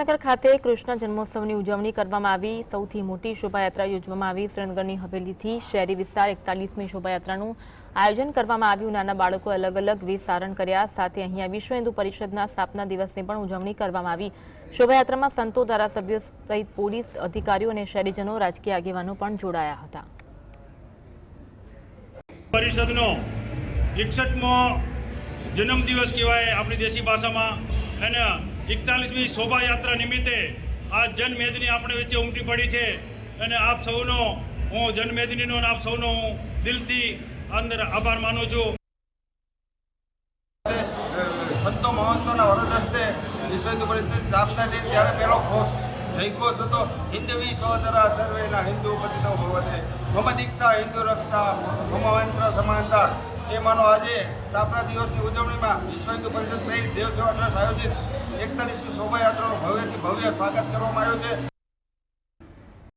સુરેન્દ્રનગર ખાતે કૃષ્ણ જન્મોત્સવની ઉજવણી કરવામાં આવી. સૌથી મોટી શોભાયાત્રા યોજવામાં આવી. સુરેન્દ્રનગરની હવેલીથી શહેરી વિસ્તાર એકતાલીસમી શોભાયાત્રાનું આયોજન કરવામાં આવ્યું. નાના બાળકો અલગ અલગ વેશ ધારણ કર્યા. સાથે અહીંયા વિશ્વ હિન્દુ પરિષદના સ્થાપના દિવસની પણ ઉજવણી કરવામાં આવી. શોભાયાત્રામાં સંતો, ધારાસભ્યો સહિત પોલીસ અધિકારીઓ અને શહેરીજનો રાજકીય આગેવાનો પણ જોડાયા હતા. પરિષદનો એકસઠમો જન્મદિવસ કહેવાય આપણી દેશી ભાષામાં. અને એકતાલીસમી શોભાયાત્રા નિમિત્તે આ જનમેદની આપણે વચ્ચે ઉમટી પડી છે અને આપ સૌનો હું જનમેદનીનો અને આપ સૌનો હું દિલથી અંદર આભાર માનું છું. સંતો મહંતોના વરદ હસ્તે વિશ્વ પરિષદ સ્થાપના થઈ ત્યારે પહેલો ઘોષ જયઘોષ હતો. હિન્દવી સોદરા સર્વેના હિન્દુ પતિનો ભગવતે મમ દીક્ષા, હિન્દુ રક્ષા મમ સમાનતા એ માનો આજે સ્થાપના દિવસની ઉજવણીમાં વિશ્વ હિન્દુ પરિષદ પ્રેરિત દેવ સેવા ટ્રસ્ટ આયોજિત એકતાલીસમી શોભાયાત્રાનું ભવ્યથી ભવ્ય સ્વાગત કરવામાં આવ્યું છે.